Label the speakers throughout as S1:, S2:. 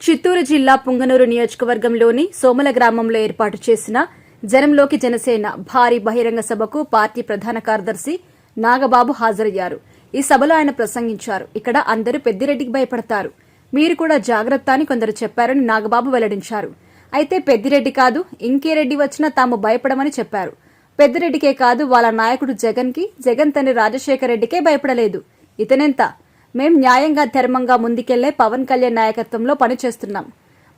S1: చిత్తూరు జిల్లా పుంగనూరు నియోజకవర్గంలోని సోమల గ్రామంలో ఏర్పాటు చేసిన జనంలోకి జనసేన భారీ బహిరంగ సభకు పార్టీ ప్రధాన కార్యదర్శి నాగబాబు హాజరయ్యారు. ఈ సభలో ఆయన ప్రసంగించారు. ఇక్కడ అందరూ పెద్దిరెడ్డికి భయపడతారు. మీరు కూడా జాగ్రత్త అని కొందరు చెప్పారని నాగబాబు వెల్లడించారు. అయితే పెద్దిరెడ్డి కాదు ఇంకే రెడ్డి వచ్చినా తాము భయపడమని చెప్పారు. పెద్దిరెడ్డికే కాదు వాళ్ళ నాయకుడు జగన్కి జగన్ తండ్రి రాజశేఖర రెడ్డికే భయపడలేదు. ఇతనెంత? మేం న్యాయంగా ధర్మంగా ముందుకెళ్ళే పవన్ కళ్యాణ్ నాయకత్వంలో పనిచేస్తున్నాం.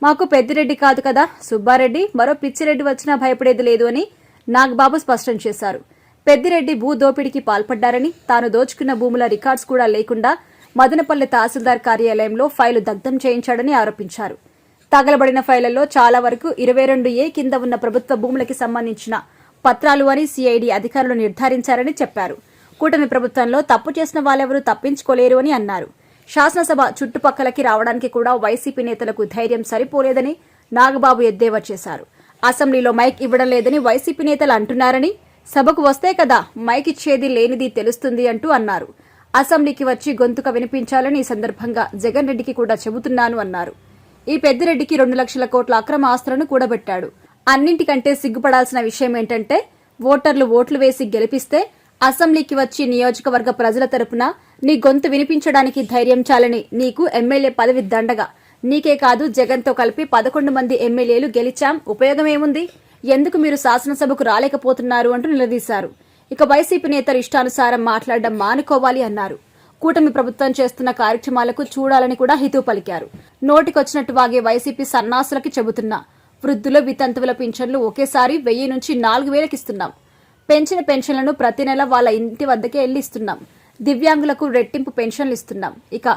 S1: మాకు పెద్దిరెడ్డి కాదు కదా. సుబ్బారెడ్డి మరో పిచ్చిరెడ్డి వచ్చినా భయపడేది లేదు అని నాగబాబు స్పష్టం చేశారు. పెద్దిరెడ్డి భూ దోపిడీకి పాల్పడ్డారని తాను దోచుకున్న భూముల రికార్డ్స్ కూడా లేకుండా మదనపల్లి తహసీల్దార్ కార్యాలయంలో ఫైలు దగ్ధం చేయించాడని ఆరోపించారు. తగలబడిన ఫైళ్ళలో చాలా వరకు ఇరవై రెండు ఏ కింద ఉన్న ప్రభుత్వ భూములకి సంబంధించిన పత్రాలు అని సిఐడి అధికారులు నిర్ధారించారని చెప్పారు. కూటమి ప్రభుత్వంలో తప్పు చేసిన వాళ్ళెవరూ తప్పించుకోలేరు అని అన్నారు. శాసనసభ చుట్టుపక్కలకి రావడానికి కూడా వైసీపీ నేతలకు ధైర్యం సరిపోలేదని నాగబాబు ఎద్దేవా చేశారు. అసెంబ్లీలో మైక్ ఇవ్వడం లేదని వైసీపీ నేతలు అంటున్నారని సభకు వస్తే కదా మైక్ ఇచ్చేది లేనిది తెలుస్తుంది అంటూ అన్నారు. అసెంబ్లీకి వచ్చి గొంతుక వినిపించాలని ఈ సందర్భంగా జగన్ రెడ్డికి కూడా చెబుతున్నాను అన్నారు. ఈ పెద్దిరెడ్డికి రెండు లక్షల కోట్ల అక్రమ ఆస్తులను కూడబెట్టాడు. అన్నింటికంటే సిగ్గుపడాల్సిన విషయం ఏంటంటే ఓటర్లు ఓట్లు వేసి గెలిపిస్తే అసెంబ్లీకి వచ్చి నియోజకవర్గ ప్రజల తరపున నీ గొంతు వినిపించడానికి ధైర్యం చాలని నీకు ఎమ్మెల్యే పదవి దండగా. నీకే కాదు జగన్తో కలిపి పదకొండు మంది ఎమ్మెల్యేలు గెలిచాం. ఉపయోగమేముంది ఎందుకు మీరు శాసనసభకు రాలేకపోతున్నారు అంటూ నిలదీశారు. ఇక వైసీపీ నేతలు ఇష్టానుసారం మాట్లాడడం మానుకోవాలి అన్నారు. కూటమి ప్రభుత్వం చేస్తున్న కార్యక్రమాలకు చూడాలని కూడా హితవు పలికారు. నోటికొచ్చినట్టు వాగే వైసీపీ సన్నాసులకి చెబుతున్నా. వృద్ధుల వితంతువుల పింఛన్లు ఒకేసారి వెయ్యి నుంచి నాలుగు వేలకు ఇస్తున్నాం పెంచిన పెన్షన్లను ప్రతి నెల వాళ్ళ ఇంటి వద్దకే వెళ్ళి ఇస్తున్నాం దివ్యాంగులకు రెట్టింపు పెన్షన్లు ఇస్తున్నాం. ఇక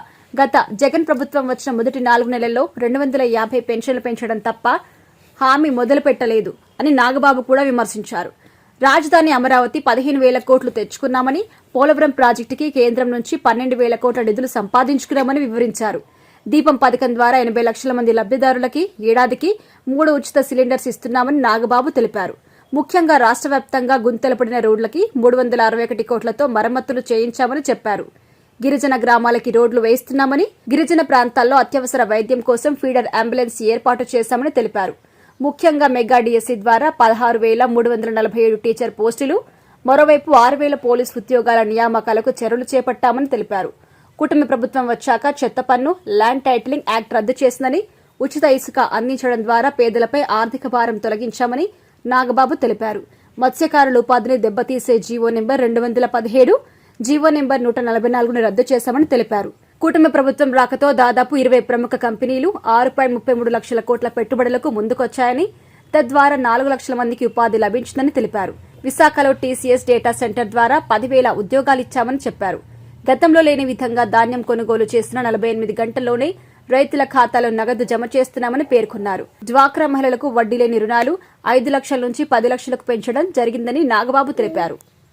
S1: గత జగన్ ప్రభుత్వం వచ్చిన మొదటి నాలుగు నెలల్లో రెండు వందల యాభై పెన్షన్లు పెంచడం తప్ప హామీ మొదలు పెట్టలేదు అని నాగబాబు కూడా విమర్శించారు. రాజధాని అమరావతి పదిహేను వేల కోట్లు తెచ్చుకున్నామని పోలవరం ప్రాజెక్టుకి కేంద్రం నుంచి పన్నెండు వేల కోట్ల నిధులు సంపాదించుకున్నామని వివరించారు. దీపం పథకం ద్వారా ఎనభై లక్షల మంది లబ్దిదారులకి ఏడాదికి మూడు ఉచిత సిలిండర్స్ ఇస్తున్నామని నాగబాబు తెలిపారు. ముఖ్యంగా రాష్ట్ర వ్యాప్తంగా గుంతలపడిన రోడ్లకి మూడు వందల అరవై ఒకటి కోట్లతో మరమ్మతులు చేయించామని చెప్పారు. గిరిజన గ్రామాలకి రోడ్లు వేయిస్తున్నామని గిరిజన ప్రాంతాల్లో అత్యవసర వైద్యం కోసం ఫీడర్ అంబులెన్స్ ఏర్పాటు చేశామని తెలిపారు. ముఖ్యంగా మెగా డిఎస్సీ ద్వారా పదహారు వేల మూడు వందల నలభై ఏడు టీచర్ పోస్టులు మరోవైపు ఆరు వేల పోలీసు ఉద్యోగాల నియామకాలకు చర్యలు చేపట్టామని తెలిపారు. కుటుంబ ప్రభుత్వం వచ్చాక చెత్త పన్ను ల్యాండ్ టైటిలింగ్ యాక్ట్ రద్దు చేసిందని ఉచిత ఇసుక అందించడం ద్వారా పేదలపై ఆర్థిక భారం తొలగించామని నాగబాబు తెలిపారు. మత్స్యకారుల ఉపాధిని దెబ్బతీసే జీవో నెంబర్ రెండు వందల పదిహేడు జీవో నెంబర్ నూట నలభై నాలుగును రద్దు చేశామని తెలిపారు. కూటమి ప్రభుత్వం రాకతో దాదాపు ఇరవై ప్రముఖ కంపెనీలు ఆరు పాయింట్ ముప్పై మూడు లక్షల కోట్ల పెట్టుబడులకు ముందుకొచ్చాయని తద్వారా నాలుగు లక్షల మందికి ఉపాధి లభించిందని తెలిపారు. విశాఖలో టీసీఎస్ డేటా సెంటర్ ద్వారా పదివేల ఉద్యోగాలిచ్చామని చెప్పారు. గతంలో లేని విధంగా ధాన్యం కొనుగోలు చేసిన నలభై ఎనిమిది గంటల్లోనే రైతుల ఖాతాలో నగదు జమ చేస్తున్నామని పేర్కొన్నారు. డ్వాక్రా మహిళలకు వడ్డీ లేని రుణాలు ఐదు లక్షల నుంచి పది లక్షలకు పెంచడం జరిగిందని నాగబాబు తెలిపారు.